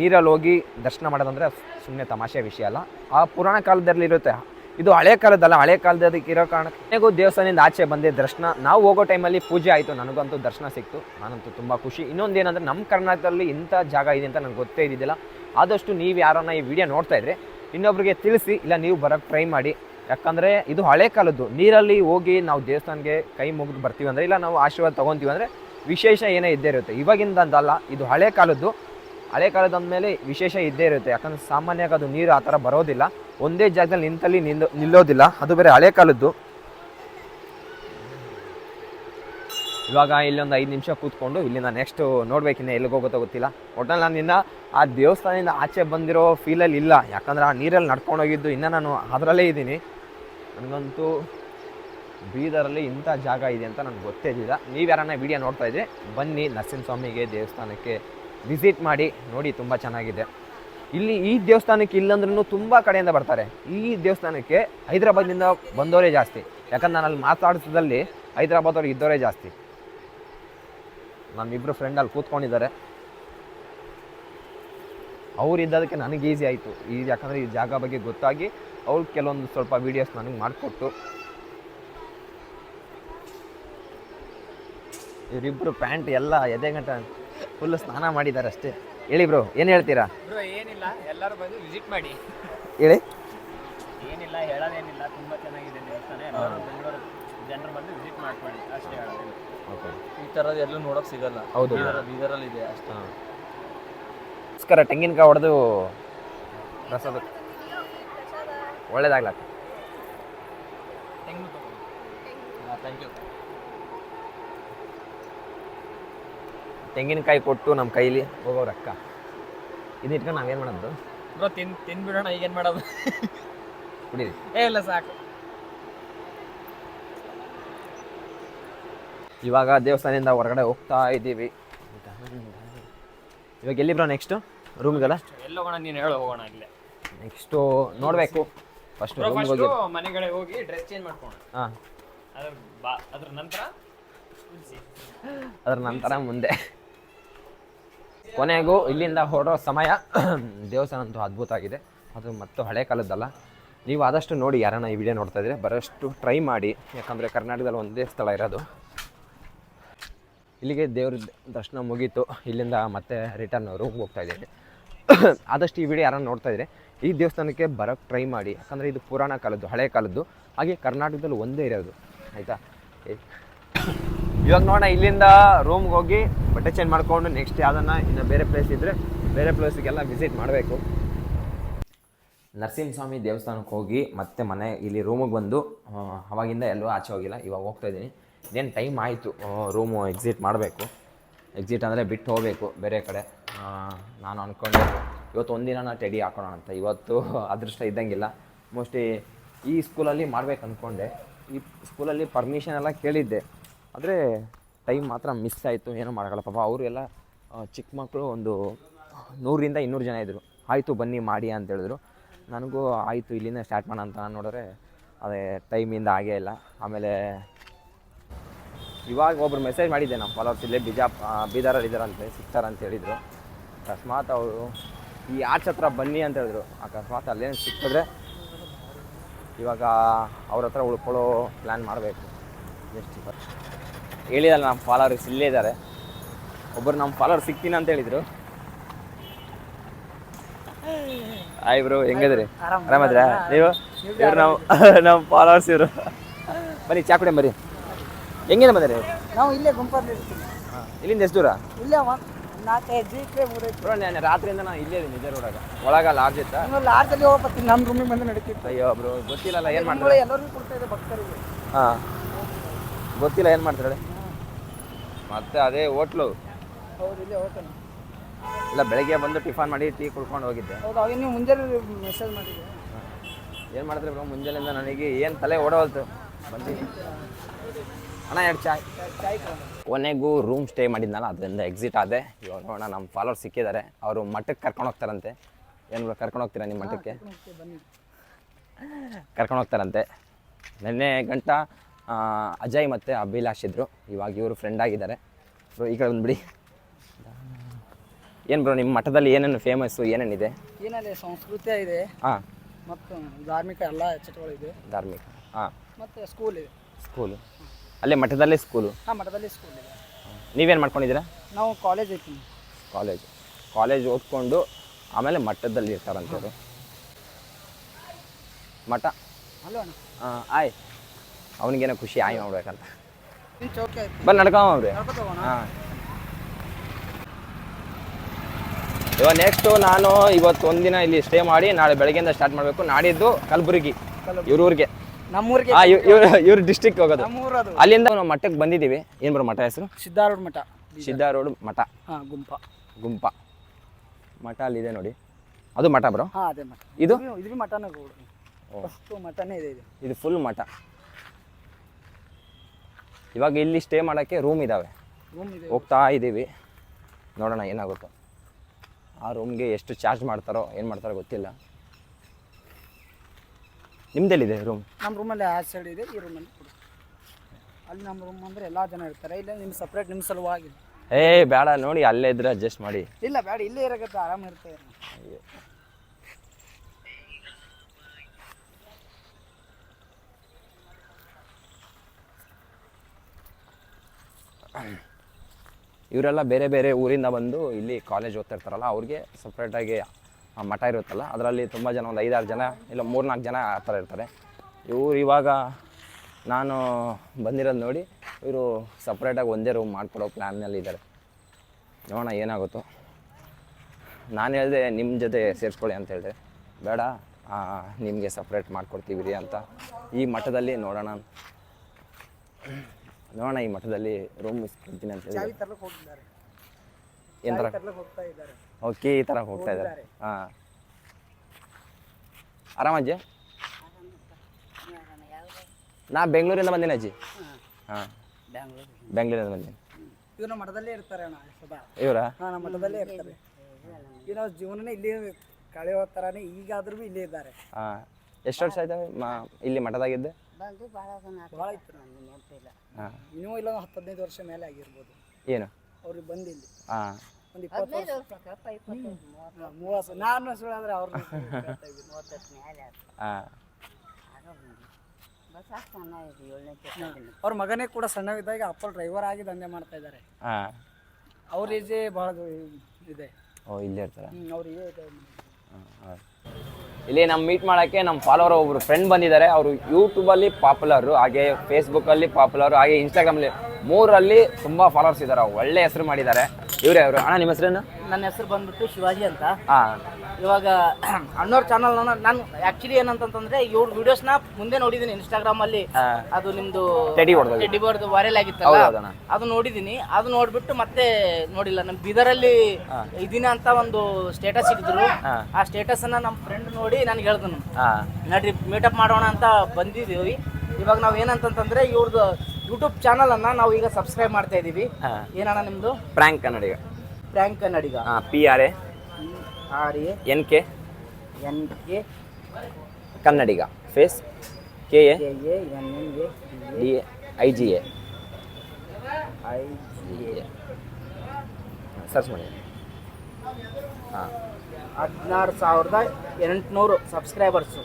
Speaker 1: ನೀರಲ್ಲಿ ಹೋಗಿ ದರ್ಶನ ಮಾಡೋದಂದರೆ ಸುಮ್ಮನೆ ತಮಾಷೆ ವಿಷಯ ಅಲ್ಲ. ಆ ಪುರಾಣ ಕಾಲದಲ್ಲಿ ಇರುತ್ತೆ ಇದು ಹಳೆ ಕಾಲದಲ್ಲ ಹಳೆ ಕಾಲದಕ್ಕೆ ಇರೋ ಕಾರಣ. ಕೊನೆಗೂ ದೇವಸ್ಥಾನದಿಂದ ಆಚೆ ಬಂದೆ ದರ್ಶನ. ನಾವು ಹೋಗೋ ಟೈಮಲ್ಲಿ ಪೂಜೆ ಆಯಿತು, ನನಗಂತೂ ದರ್ಶನ ಸಿಕ್ತು. ನಾನಂತೂ ತುಂಬ ಖುಷಿ. ಇನ್ನೊಂದು ಏನಂದರೆ ನಮ್ಮ ಕರ್ನಾಟಕದಲ್ಲಿ ಇಂಥ ಜಾಗ ಇದೆ ಅಂತ ನನಗೆ ಗೊತ್ತೇ ಇದ್ದಿದ್ದಿಲ್ಲ. ಆದಷ್ಟು ನೀವು ಯಾರನ್ನ ಈ ವಿಡಿಯೋ ನೋಡ್ತಾ ಇದ್ರೆ ಇನ್ನೊಬ್ರಿಗೆ ತಿಳಿಸಿ, ಇಲ್ಲ ನೀವು ಬರೋಕ್ಕೆ ಟ್ರೈ ಮಾಡಿ. ಯಾಕಂದರೆ ಇದು ಹಳೆ ಕಾಲದ್ದು. ನೀರಲ್ಲಿ ಹೋಗಿ ನಾವು ದೇವಸ್ಥಾನಕ್ಕೆ ಕೈ ಮುಗಿದು ಬರ್ತೀವಿ ಅಂದರೆ, ಇಲ್ಲ ನಾವು ಆಶೀರ್ವಾದ ತೊಗೊತೀವಿ ಅಂದರೆ ವಿಶೇಷ ಏನೇ ಇದ್ದೇ ಇರುತ್ತೆ. ಇವಾಗಿಂದ ಅಂತಲ್ಲ, ಇದು ಹಳೆ ಕಾಲದ್ದು. ಹಳೆ ಕಾಲದ ಅಂದಮೇಲೆ ವಿಶೇಷ ಇದ್ದೇ ಇರುತ್ತೆ. ಯಾಕಂದ್ರೆ ಸಾಮಾನ್ಯವಾಗಿ ಅದು ನೀರು ಆ ಥರ ಬರೋದಿಲ್ಲ. ಒಂದೇ ಜಾಗದಲ್ಲಿ ನಿಂತಲ್ಲಿ ನಿಲ್ಲೋ ನಿಲ್ಲೋದಿಲ್ಲ. ಅದು ಬೇರೆ ಹಳೆ ಕಾಲದ್ದು. ಇವಾಗ ಇಲ್ಲಿ ಒಂದು ಐದು ನಿಮಿಷ ಕೂತ್ಕೊಂಡು ಇಲ್ಲಿಂದ ನೆಕ್ಸ್ಟ್ ನೋಡ್ಬೇಕಿನ್ನ ಎಲ್ಲಿಗೆ ಹೋಗುತ್ತೋ ಗೊತ್ತಿಲ್ಲ. ಒಟ್ಟಲ್ಲಿ ನಾನು ಇನ್ನು ಆ ದೇವಸ್ಥಾನದಿಂದ ಆಚೆ ಬಂದಿರೋ ಫೀಲಲ್ಲಿ ಇಲ್ಲ. ಯಾಕಂದ್ರೆ ಆ ನೀರಲ್ಲಿ ನಡ್ಕೊಂಡು ಹೋಗಿದ್ದು ಇನ್ನೂ ನಾನು ಅದರಲ್ಲೇ ಇದ್ದೀನಿ. ನನಗಂತೂ ಬೀದರಲ್ಲಿ ಇಂಥ ಜಾಗ ಇದೆ ಅಂತ ನನಗೆ ಗೊತ್ತೇ ಇದ್ದಿಲ್ಲ ನೀವು ಯಾರನ್ನ ವಿಡಿಯೋ ನೋಡ್ತಾ ಇದ್ರಿ ಬನ್ನಿ ನರಸಿಂಹಸ್ವಾಮಿಗೆ ದೇವಸ್ಥಾನಕ್ಕೆ ವಿಸಿಟ್ ಮಾಡಿ ನೋಡಿ, ತುಂಬ ಚೆನ್ನಾಗಿದೆ. ಇಲ್ಲಿ ಈ ದೇವಸ್ಥಾನಕ್ಕೆ ಇಲ್ಲಂದ್ರೂ ತುಂಬ ಕಡೆಯಿಂದ ಬರ್ತಾರೆ. ಈ ದೇವಸ್ಥಾನಕ್ಕೆ ಹೈದರಾಬಾದ್ನಿಂದ ಬಂದವರೇ ಜಾಸ್ತಿ. ಯಾಕಂದ್ರೆ ನಾನು ಅಲ್ಲಿ ಮಾತಾಡಿಸಿದಲ್ಲಿ ಹೈದರಾಬಾದ್ ಅವ್ರಿಗೆ ಇದ್ದವರೇ ಜಾಸ್ತಿ. ನಮ್ಮಿಬ್ಬರು ಫ್ರೆಂಡ್ ಅಲ್ಲಿ ಕೂತ್ಕೊಂಡಿದ್ದಾರೆ. ಅವ್ರು ಇದ್ದದಕ್ಕೆ ನನಗೆ ಈಸಿ ಆಯಿತು. ಈ ಯಾಕಂದರೆ ಈ ಜಾಗ ಬಗ್ಗೆ ಗೊತ್ತಾಗಿ ಅವ್ರು ಕೆಲವೊಂದು ಸ್ವಲ್ಪ ವೀಡಿಯೋಸ್ ನನಗೆ ಮಾಡಿಕೊಟ್ಟು ಇವರಿಬ್ಬರು ಪ್ಯಾಂಟ್ ಎಲ್ಲ ಎದೆ ಗಂಟ ಫುಲ್ ಸ್ನಾನ ಮಾಡಿದ್ದಾರೆ ಅಷ್ಟೇ. ಹೇಳಿ ಬ್ರೋ ಏನು ಹೇಳ್ತೀರಾ?
Speaker 2: ಬ್ರೋ ಏನಿಲ್ಲ ಎಲ್ಲರೂ ಬಂದು ವಿಸಿಟ್ ಮಾಡಿ.
Speaker 1: ಹೇಳಿ.
Speaker 2: ಏನಿಲ್ಲ ಹೇಳೋದೇನಿಲ್ಲ ತುಂಬ ಚೆನ್ನಾಗಿದೆ ದೇವಸ್ಥಾನ. ಎಲ್ಲರೂ ಬೆಂಗಳೂರು ಜನರು ಬಂದು ವಿಸಿಟ್ ಮಾಡ್ಕೊಳ್ಳಿ ಅಷ್ಟೇ ಹೇಳೋದು.
Speaker 1: ಓಕೆ
Speaker 3: ಈ ಥರದ್ದು ಎಲ್ಲೂ ನೋಡೋಕೆ ಸಿಗಲ್ಲ.
Speaker 1: ಹೌದು.
Speaker 3: ಬೀದರ ಬೀದರಲ್ಲಿ ಇದೆ ಅಷ್ಟೇ.
Speaker 1: ನಮಸ್ಕಾರ ತೆಂಗಿನಕಾಯಿ ಹೊಡೆದು ಪ್ರಸಾದ. ಒಳ್ಳೇದಾಗ್ಲ?
Speaker 2: ತೆಂಗು ತಗೊಳ್ಳಿ.
Speaker 3: ಥ್ಯಾಂಕ್ ಯು
Speaker 1: ತೆಂಗಿನಕಾಯಿ ಕೊಟ್ಟು ನಮ್ಮ ಕೈಲಿ ಹೋಗೋರು ಅಕ್ಕ ಇದು ಇಟ್ಕೊಂಡು ನಾವೇನು ಮಾಡೋದು?
Speaker 2: ಬ್ರೋ ತಿನ್ ತಿನ್ಬಿಡೋಣ ಈಗೇನು ಮಾಡೋದು?
Speaker 1: ಕುಡೀರಿ
Speaker 2: ಏ ಇಲ್ಲ ಸಾಕು.
Speaker 1: ಇವಾಗ ದೇವಸ್ಥಾನದಿಂದ ಹೊರಗಡೆ ಹೋಗ್ತಾ ಇದ್ದೀವಿ. ಇವಾಗ ಎಲ್ಲಿ ಬ್ರೋ ನೆಕ್ಸ್ಟು ರೂಮ್ಗೆಲ್ಲ
Speaker 2: ಎಲ್ಲಿ ಹೋಗೋಣ ನೀನು ಹೇಳು ಹೋಗೋಣ ಇಲ್ಲೇ.
Speaker 1: ನೆಕ್ಸ್ಟು ನೋಡಬೇಕು. ಫಸ್ಟ್ ರೂಮ್ಗೆ
Speaker 2: ಫಸ್ಟು
Speaker 1: ಹೋಗಿ.
Speaker 2: ಮನೆಗಳಿಗೆ ಹೋಗಿ ಡ್ರೆಸ್ ಚೇಂಜ್ ಮಾಡ್ಕೋಣ
Speaker 1: ಹಾಂ.
Speaker 2: ಅದ್ರ ಬಾ ಅದ್ರ ನಂತರ?
Speaker 1: ಅದರ ನಂತರ ಮುಂದೆ. ಕೊನೆಗೂ ಇಲ್ಲಿಂದ ಹೊರಡೋ ಸಮಯ ದೇವಸ್ಥಾನ ಅಂತೂ ಅದ್ಭುತ ಆಗಿದೆ ಅದು ಮತ್ತು ಹಳೆ ಕಾಲದ್ದಲ್ಲ. ನೀವು ಆದಷ್ಟು ನೋಡಿ ಯಾರನ್ನ ಈ ವಿಡಿಯೋ ನೋಡ್ತಾ ಇದ್ರೆ ಬರೋಷ್ಟು ಟ್ರೈ ಮಾಡಿ. ಯಾಕಂದರೆ ಕರ್ನಾಟಕದಲ್ಲಿ ಒಂದೇ ಸ್ಥಳ ಇರೋದು. ಇಲ್ಲಿಗೆ ದೇವ್ರ ದರ್ಶನ ಮುಗೀತು. ಇಲ್ಲಿಂದ ಮತ್ತೆ ರಿಟರ್ನ್ ಅವರು ಹೋಗ್ತಾ ಇದ್ದೀನಿ ಆದಷ್ಟು ಈ ವಿಡಿಯೋ ಯಾರನ್ನ ನೋಡ್ತಾ ಇದ್ರೆ ಈ ದೇವಸ್ಥಾನಕ್ಕೆ ಬರೋಕ್ಕೆ ಟ್ರೈ ಮಾಡಿ. ಯಾಕಂದರೆ ಇದು ಪುರಾಣ ಕಾಲದ್ದು, ಹಳೆ ಕಾಲದ್ದು. ಹಾಗೆ ಕರ್ನಾಟಕದಲ್ಲಿ ಒಂದೇ ಇರೋದು. ಆಯಿತಾ? ಇವಾಗ ನೋಡೋಣ, ಇಲ್ಲಿಂದ ರೂಮ್ಗೆ ಹೋಗಿ ಬಟ್ಟೆ ಚೇಂಜ್ ಮಾಡ್ಕೊಂಡು ನೆಕ್ಸ್ಟ್ ಯಾವ್ದನ್ನ ಇನ್ನು ಬೇರೆ ಪ್ಲೇಸ್ ಇದ್ದರೆ ಬೇರೆ ಪ್ಲೇಸಿಗೆಲ್ಲ ವಿಸಿಟ್ ಮಾಡಬೇಕು. ನರಸಿಂಹಸ್ವಾಮಿ ದೇವಸ್ಥಾನಕ್ಕೆ ಹೋಗಿ ಮತ್ತೆ ಮನೆ ಇಲ್ಲಿ ರೂಮಿಗೆ ಬಂದು ಅವಾಗಿಂದ ಎಲ್ಲೂ ಆಚೆ ಹೋಗಿಲ್ಲ, ಇವಾಗ ಹೋಗ್ತಾ ಇದ್ದೀನಿ. ಇದೇನು ಟೈಮ್ ಆಯಿತು ರೂಮು ಎಕ್ಸಿಟ್ ಮಾಡಬೇಕು. ಎಕ್ಸಿಟ್ ಅಂದರೆ ಬಿಟ್ಟು ಹೋಗಬೇಕು ಬೇರೆ ಕಡೆ. ನಾನು ಅಂದ್ಕೊಂಡೆ ಇವತ್ತು ಒಂದಿನ ಟೆಡಿ ಹಾಕೋಣ ಅಂತ. ಇವತ್ತು ಅದೃಷ್ಟ ಇದ್ದಂಗಿಲ್ಲ. ಮೋಸ್ಟ್ಲಿ ಈ ಸ್ಕೂಲಲ್ಲಿ ಮಾಡ್ಬೇಕು ಅಂದ್ಕೊಂಡೆ ಈ ಸ್ಕೂಲಲ್ಲಿ ಪರ್ಮಿಷನ್ ಎಲ್ಲ ಕೇಳಿದ್ದೆ. ಆದರೆ ಟೈಮ್ ಮಾತ್ರ ಮಿಸ್ ಆಯಿತು, ಏನೂ ಮಾಡೋಕ್ಕಲ್ಲ ಪಾಪ ಅವರು ಎಲ್ಲ ಚಿಕ್ಕ ಮಕ್ಕಳು ಒಂದು ನೂರರಿಂದ ಇನ್ನೂರು ಜನ ಇದ್ದರು ಆಯಿತು ಬನ್ನಿ ಮಾಡಿ ಅಂತ ಹೇಳಿದ್ರು. ನನಗೂ ಆಯಿತು, ಇಲ್ಲಿಂದ ಸ್ಟಾರ್ಟ್ ಮಾಡೋಣ ಅಂತ ನಾನು ನೋಡಿದ್ರೆ, ಅದೇ ಟೈಮಿಂದ ಆಗೇ ಇಲ್ಲ. ಆಮೇಲೆ ಇವಾಗ ಒಬ್ರು ಮೆಸೇಜ್ ಮಾಡಿದ್ದೆ ನಮ್ಮ ಫಾಲೋವರ್ಸ್ ಇಲ್ಲೇ ಬಿಜಾ ಬೀದಾರಲ್ಲಿದ್ದಾರಂತೆ ಬೀದರಲ್ಲಿ ಇದ್ದಾರಂತೆ ಅಂತ ಹೇಳಿದರು. ಅಕಸ್ಮಾತ್ ಅವರು ಈ ಆರ್ಚ್ ಹತ್ರ ಬನ್ನಿ ಅಂತ ಹೇಳಿದ್ರು. ಅಕಸ್ಮಾತ್ ಅಲ್ಲೇನು ಸಿಕ್ಕಿದ್ರೆ ಇವಾಗ ಅವ್ರ ಹತ್ರ ಉಳ್ಕೊಳ್ಳೋ ಪ್ಲ್ಯಾನ್ ಮಾಡಬೇಕು. ಎಷ್ಟು ಹೇಳಿದಲ್ಲ ನಮ್ಮ ಫಾಲೋವರ್ಸ್ ಇಲ್ಲೇ ಇದ್ದಾರೆ. ಒಬ್ಬರು ನಮ್ಮ ಫಾಲೋವರ್ ಸಿಗ್ತೀನಿ ಅಂತ ಹೇಳಿದರು. ಹಾಯ್ ಬ್ರೋ ಹೆಂಗದ್ರಿ? ಆರಾಮದ್ರ? ನೀವು? ಇವ್ರು ನಾವು ನಮ್ಮ ಫಾಲೋವರ್ಸ್ ಇವರು. ಬನ್ನಿ ಚಾ ಕುಡಿಯಂ ಬರ್ರಿ ಹೆಂಗಿದೆ ಬಂದ್ರಿ
Speaker 4: ನಾವು ಇಲ್ಲೇ ಗುಂಪಲ್ಲಿ ಇರ್ತೀವಿ.
Speaker 1: ಇಲ್ಲಿಂದ ಎಷ್ಟು ದೂರ?
Speaker 4: ಇಲ್ಲೇ
Speaker 1: ಬ್ರೋ ನಾನು ರಾತ್ರಿಯಿಂದ ನಾನು ಇಲ್ಲೇ ಇದ್ದೀನಿ ನಿಜ ರೋಡಾಗ ಒಳಗ ಲಾರ್ಜ್ ಇತ್ತ?
Speaker 4: ಲಾಜ್ ಅಲ್ಲಿ ಹೋಗ್ತೀನಿ ನಮ್ಮ ರೂಮಿಗೆ ಬಂದು ನಡೀತಿತ್ತು.
Speaker 1: ಅಯ್ಯೋ ಬ್ರೋ ಗೊತ್ತಿಲ್ಲಲ್ಲ ಏನು ಮಾಡ್ತಾರೆ?
Speaker 4: ಎಲ್ಲರಿಗೂ ಕೊಡ್ತಾ ಇದೆ ಭಕ್ತರಿಗೆ.
Speaker 1: ಹಾಂ. ಗೊತ್ತಿಲ್ಲ ಏನು ಮಾಡ್ತಾರೆ ಮತ್ತೆ ಅದೇ ಹೋಟ್ಲು.
Speaker 4: ಹೌದು ಇಲ್ಲೇ ಹೋಗ್ತಾನೆ
Speaker 1: ಇಲ್ಲ ಬೆಳಗ್ಗೆ ಬಂದು ಟಿಫನ್ ಮಾಡಿ ಟೀ ಕುಡ್ಕೊಂಡು ಹೋಗಿದ್ದೆ.
Speaker 4: ಹೌದು ಅವಾಗ ನೀವು ಮುಂಜಾನೆ ಮೆಸೇಜ್ ಮಾಡಿದ್ದೆ
Speaker 1: ಏನು ಮಾಡಿದ್ರೆ ಬ್ರೋ ಮುಂಜಾನೆಯಿಂದ ನನಗೆ? ಏನು ತಲೆ ಓಡೋಲ್ತು ಬಂದೀನಿ ಅಣ್ಣ ಎರಡು ಚಾಯ್.
Speaker 4: ಚಾಯ್
Speaker 1: ಕೊನೆಗೂ ರೂಮ್ ಸ್ಟೇ ಮಾಡಿದ್ನಲ್ಲ ಅದರಿಂದ ಎಕ್ಸಿಟ್ ಆದೆ. ಇವಾಗ ನೋಡೋಣ ನಮ್ಮ ಫಾಲೋವರ್ ಸಿಕ್ಕಿದ್ದಾರೆ. ಅವರು ಮಠಕ್ಕೆ ಕರ್ಕೊಂಡು ಹೋಗ್ತಾರಂತೆ. ಏನು ಬ್ರೋ ಕರ್ಕೊಂಡು ಹೋಗ್ತೀರಾ ನಿಮ್ಮ ಮಠಕ್ಕೆ? ಕರ್ಕೊಂಡು ಹೋಗ್ತಾರಂತೆ. ನಿನ್ನೆ ಗಂಟ ಅಜಯ್ ಮತ್ತು ಅಭಿಲಾಷ್ ಇದ್ದರು ಇವಾಗ ಇವರು ಫ್ರೆಂಡ್ ಆಗಿದ್ದಾರೆ. ಬ್ರೋ ಈ ಕಡೆ ಬಂದುಬಿಡಿ. ಏನು ಬ್ರೋ ನಿಮ್ಮ ಮಠದಲ್ಲಿ ಏನೇನು ಫೇಮಸ್ಸು ಏನೇನಿದೆ?
Speaker 4: ಏನೇನು ಸಂಸ್ಕೃತಿ ಇದೆ.
Speaker 1: ಹಾಂ.
Speaker 4: ಮತ್ತು ಧಾರ್ಮಿಕ ಎಲ್ಲ ಚಟುವಟಿಕೆ ಇದೆ.
Speaker 1: ಧಾರ್ಮಿಕ ಹಾಂ.
Speaker 4: ಮತ್ತು ಸ್ಕೂಲ್ ಇದೆ.
Speaker 1: ಸ್ಕೂಲು ಅಲ್ಲೇ ಮಠದಲ್ಲೇ ಸ್ಕೂಲು
Speaker 4: ಹಾಂ ಮಠದಲ್ಲಿ ಸ್ಕೂಲ್ ಇದೆ.
Speaker 1: ನೀವೇನು ಮಾಡ್ಕೊಂಡಿದ್ದೀರಾ?
Speaker 4: ನಾವು ಕಾಲೇಜ್ ಇರ್ತೀನಿ
Speaker 1: ಕಾಲೇಜ್ ಕಾಲೇಜ್ ಓದ್ಕೊಂಡು ಆಮೇಲೆ ಮಠದಲ್ಲಿ ಇರ್ತಾರಂತವ್ರು ಮಠ?
Speaker 4: ಹಲೋ ಅಣ್ಣ
Speaker 1: ಹಾಂ ಆಯ್. ಅವನಿಗೇನೋ ಖುಷಿ ಆಯ್ ಮಾಡ್ಬೇಕಂತ ಬಂದು ಹಾಂ. ಇವಾಗ ನೆಕ್ಸ್ಟು ನಾನು ಇವತ್ತು ಒಂದಿನ ಇಲ್ಲಿ ಸ್ಟೇ ಮಾಡಿ ನಾಳೆ ಬೆಳಗ್ಗೆಯಿಂದ ಸ್ಟಾರ್ಟ್ ಮಾಡಬೇಕು. ನಾಡಿದ್ದು ಕಲಬುರಗಿ ಇವ್ರೂರಿಗೆ.
Speaker 4: ನಮ್ಮೂರಿಗೆ.
Speaker 1: ಇವ್ರ ಡಿಸ್ಟಿಕ್ ಹೋಗೋದು. ಅಲ್ಲಿಂದ ನಾವು ಮಠಕ್ಕೆ ಬಂದಿದ್ದೀವಿ. ಏನು ಬರೋ ಮಠ ಹೆಸರು?
Speaker 4: ಸಿದ್ಧಾರೂಢ ಮಠ.
Speaker 1: ಸಿದ್ಧಾರೂಢ ಮಠ.
Speaker 4: ಹಾಂ ಗುಂಪ.
Speaker 1: ಗುಂಪ. ಮಠ ಅಲ್ಲಿದೆ ನೋಡಿ. ಅದು ಮಠ ಬ್ರೋ?
Speaker 4: ಹಾಂ ಅದೇ ಮಠ.
Speaker 1: ಇದು?
Speaker 4: ಇದು ಮಠನೇ ಇದೆ ಇದು.
Speaker 1: ಇದು ಫುಲ್ ಮಠ. ಇವಾಗ ಇಲ್ಲಿ ಸ್ಟೇ ಮಾಡೋಕ್ಕೆ ರೂಮ್ ಇದ್ದಾವೆ ಹೋಗ್ತಾ ಇದ್ದೀವಿ ನೋಡೋಣ ಏನಾಗುತ್ತೋ. ಆ ರೂಮ್ಗೆ ಎಷ್ಟು ಚಾರ್ಜ್ ಮಾಡ್ತಾರೋ ಏನು ಮಾಡ್ತಾರೋ ಗೊತ್ತಿಲ್ಲ. ನಿಮ್ದೆಲ್ಲಿದೆ ರೂಮ್
Speaker 4: ನಮ್ಮ ರೂಮಲ್ಲಿ ಆ ಸೈಡ್ ಇದೆ ಈ ರೂಮಲ್ಲಿ ಅಲ್ಲಿ ನಮ್ಮ ರೂಮ್ ಅಂದರೆ ಎಲ್ಲ ಜನ ಇರ್ತಾರೆ. ಇಲ್ಲ ನಿಮ್ಮ ಸಪ್ರೇಟ್ ನಿಮ್ಮ ಸಲುವಾಗಿ.
Speaker 1: ಏ ಬೇಡ ನೋಡಿ ಅಲ್ಲೇ ಇದ್ರೆ ಅಡ್ಜಸ್ಟ್ ಮಾಡಿ.
Speaker 4: ಇಲ್ಲ ಬೇಡ ಇಲ್ಲೇ ಇರಕ್ಕೆ ಆರಾಮ ಇರ್ತೇವೆ
Speaker 1: ಇವರೆಲ್ಲ ಬೇರೆ ಬೇರೆ ಊರಿಂದ ಬಂದು ಇಲ್ಲಿ ಕಾಲೇಜ್ ಓದ್ತಿರ್ತಾರಲ್ಲ, ಅವ್ರಿಗೆ ಸಪ್ರೇಟಾಗಿ ಆ ಮಠ ಇರುತ್ತಲ್ಲ, ಅದರಲ್ಲಿ ತುಂಬ ಜನ ಒಂದು ಐದಾರು ಜನ ಇಲ್ಲ ಮೂರ್ನಾಲ್ಕು ಜನ ಆ ಥರ ಇರ್ತಾರೆ. ಇವ್ರು ಇವಾಗ ನಾನು ಬಂದಿರೋದು ನೋಡಿ, ಇವರು ಸಪ್ರೇಟಾಗಿ ಒಂದೇ ರೂಮ್ ಮಾಡಿಕೊಡೋ ಪ್ಲ್ಯಾನ್ನಲ್ಲಿ ಇದ್ದಾರೆ. ನೋಡೋಣ ಏನಾಗುತ್ತೋ. ನಾನು ಹೇಳಿದೆ ನಿಮ್ಮ ಜೊತೆ ಸೇರಿಸ್ಕೊಳ್ಳಿ ಅಂತ ಹೇಳಿದೆ. ಬೇಡ ನಿಮಗೆ ಸಪ್ರೇಟ್ ಮಾಡಿಕೊಡ್ತೀವಿ ರೀ ಅಂತ. ಈ ಮಠದಲ್ಲಿ ನೋಡೋಣ ನೋಡೋಣ ಈ ಮಠದಲ್ಲಿ ರೂಮ್ ಇಸ್ಕೊಳ್ತೀನಿ ಅಂತ ಹೇಳಿ
Speaker 4: ತರ್ಲಕ್ಕೆ ಹೋಗಿದ್ದಾರೆ.
Speaker 1: ಏನು ಥರ
Speaker 4: ಚಾವಿ ತರ್ಲಕ್ಕೆ ಹೋಗ್ತಾ ಇದ್ದಾರೆ.
Speaker 1: ಓಕೆ ಈ ಥರ ಹೋಗ್ತಾ ಇದ್ದಾರೆ. ಹಾಂ. ಆರಾಮಜ್ಜಿ ನಾ ಬೆಂಗಳೂರಿಂದ ಬಂದಿನಿ ಅಜ್ಜಿ. ಹಾಂ. ಬೆಂಗಳೂರಿಂದ. ಬಂದೀನಿ.
Speaker 4: ಇದು ನಮ್ಮ ಮಠದಲ್ಲೇ ಇರ್ತಾರೆ ಅಣ್ಣ ಸದಾ
Speaker 1: ಇವರಾ?
Speaker 4: ಹಾಂ ನಮ್ಮ ಮಠದಲ್ಲೇ ಇರ್ತಾರೆ. ಇವ್ರ ಜೀವನನೇ ಇಲ್ಲೇ ಕಳೆಯೋ ಥರನೇ ಈಗಾದ್ರೂ ಇಲ್ಲೇ ಇದ್ದಾರೆ.
Speaker 1: ಹಾಂ. ಎಷ್ಟು ವರ್ಷ ಆಯ್ತವೆ ಮಾ ಇಲ್ಲಿ ಮಠದಾಗಿದ್ದೆ?
Speaker 5: ಬಂದು ಭಾಳ
Speaker 4: ಭಾಳ ಇತ್ತು ನನಗೆ
Speaker 5: ನೆನಪಿಲ್ಲ
Speaker 1: ಹಾಂ.
Speaker 4: ಇನ್ನೂ ಇಲ್ಲ ಒಂದು ಹತ್ತು ಹದಿನೈದು ವರ್ಷ ಮೇಲೆ ಆಗಿರ್ಬೋದು.
Speaker 1: ಏನು?
Speaker 4: ಅವ್ರಿಗೆ ಬಂದಿಲ್ಲ.
Speaker 1: ಹಾಂ.
Speaker 4: ಒಂದು ಇಪ್ಪತ್ತು
Speaker 5: ಮೂವತ್ತು.
Speaker 4: ಹಾ, ಮೂವತ್ತು ನಾನು ಸುಳ್ಳಾದ್ರೆ ಅವ್ರ
Speaker 5: ಮೇಲೆ ಆಯ್ತು.
Speaker 1: ಹಾಂ.
Speaker 5: ಆಗ ಬಂದ್ವಿ ಬಸ್ ಅಷ್ಟು ಚೆನ್ನಾಗಿದೆ ಏಳನೇ ತರಗತಿ
Speaker 4: ಅವ್ರ ಮಗನೇ ಕೂಡ ಸಣ್ಣವಿದ್ದಾಗ ಅಪ್ಪಲ್ ಡ್ರೈವರ್ ಆಗಿ ದಂಧೆ ಮಾಡ್ತಾ ಇದ್ದಾರೆ
Speaker 1: ಹಾಂ.
Speaker 4: ಅವ್ರ ಏಜೇ ಭಾಳ ಇದೆ
Speaker 1: ಓ ಇಲ್ಲೇ ಇರ್ತಾರ?
Speaker 4: ಹ್ಮ್, ಅವ್ರಿಗೆ ಇದೆ
Speaker 1: ಇಲ್ಲಿ ನಮ್ಮ ಮೀಟ್ ಮಾಡೋಕ್ಕೆ ನಮ್ಮ ಫಾಲೋವರ್ ಒಬ್ಬರು ಫ್ರೆಂಡ್ ಬಂದಿದ್ದಾರೆ. ಅವರು ಯೂಟ್ಯೂಬಲ್ಲಿ ಪಾಪ್ಯುಲರು ಹಾಗೆ ಫೇಸ್ಬುಕ್ಕಲ್ಲಿ ಪಾಪ್ಯುಲರು ಹಾಗೆ ಇನ್ಸ್ಟಾಗ್ರಾಮಲ್ಲಿ ಮೂರಲ್ಲಿ ತುಂಬ ಫಾಲೋವರ್ಸ್ ಇದ್ದಾರೆ. ಒಳ್ಳೆ ಹೆಸರು ಮಾಡಿದ್ದಾರೆ. ಇವರೇ ಅವರು ಅಣ್ಣ ನಿಮ್ಮ ಹೆಸರೇನು?
Speaker 6: ನನ್ನ ಹೆಸರು ಬಂದ್ಬಿಟ್ಟು ಶಿವಾಜಿ ಅಂತ.
Speaker 1: ಹಾಂ
Speaker 6: ಇವಾಗ ಅಣ್ಣವ್ರ ಚಾನಲ್ ನಾನು ಆಕ್ಚುಲಿ ಏನಂತಂದ್ರೆ ಇವ್ರ ವಿಡಿಯೋಸ್ನ ಮುಂದೆ ನೋಡಿದೀನಿ ಇನ್ಸ್ಟಾಗ್ರಾಮ್ ಅಲ್ಲಿ. ಅದು ನಿಮ್ದು.
Speaker 1: ಟೆಡಿ
Speaker 6: ಬರ್ಡ್ ವೈರಲ್ ಆಗಿತ್ತಲ್ಲ. ಅದು ನೋಡಿದೀನಿ. ಅದು ನೋಡ್ಬಿಟ್ಟು ಮತ್ತೆ ನೋಡಿಲ್ಲ. ನಮ್ ಬೀದರಲ್ಲಿ ಇದೀನ ಅಂತ ಒಂದು ಸ್ಟೇಟಸ್ ಇಟ್ಟಿದ್ರು. ಆ. ಸ್ಟೇಟಸ್ ಅನ್ನ ನಮ್ಮ ಫ್ರೆಂಡ್ ನೋಡಿ ನನ್ಗೆ ಹೇಳ್ದನು.
Speaker 1: ಹಾಂ
Speaker 6: ನಡ್ರಿ ಮೀಟಪ್ ಮಾಡೋಣ ಅಂತ ಬಂದಿದೀವಿ ಇವಾಗ ನಾವ್ ಏನಂತಂತಂದ್ರೆ ಇವ್ರದ್ದು ಯೂಟ್ಯೂಬ್ ಚಾನಲ್ ಅನ್ನ ನಾವು ಈಗ ಸಬ್ಸ್ಕ್ರೈಬ್ ಮಾಡ್ತಾ ಇದೀವಿ.
Speaker 1: ಹಾಂ.
Speaker 6: ಏನಣ್ಣ ನಿಮ್ದು?
Speaker 1: ಪ್ರ್ಯಾಂಕ್ ಕನ್ನಡಿಗ.
Speaker 6: ಪ್ರ್ಯಾಂಕ್ ಕನ್ನಡಿಗ.
Speaker 1: ಹಾಂ P R A
Speaker 6: R A
Speaker 1: N K
Speaker 6: N K
Speaker 1: Kannadiga. Face K A
Speaker 6: K A N N A
Speaker 1: D A I G A
Speaker 6: I G A
Speaker 1: search ಮಾಡಿ. ಹಾಂ.
Speaker 6: ಹದಿನಾರು ಸಾವಿರದ ಎಂಟುನೂರು ಸಬ್ಸ್ಕ್ರೈಬರ್ಸು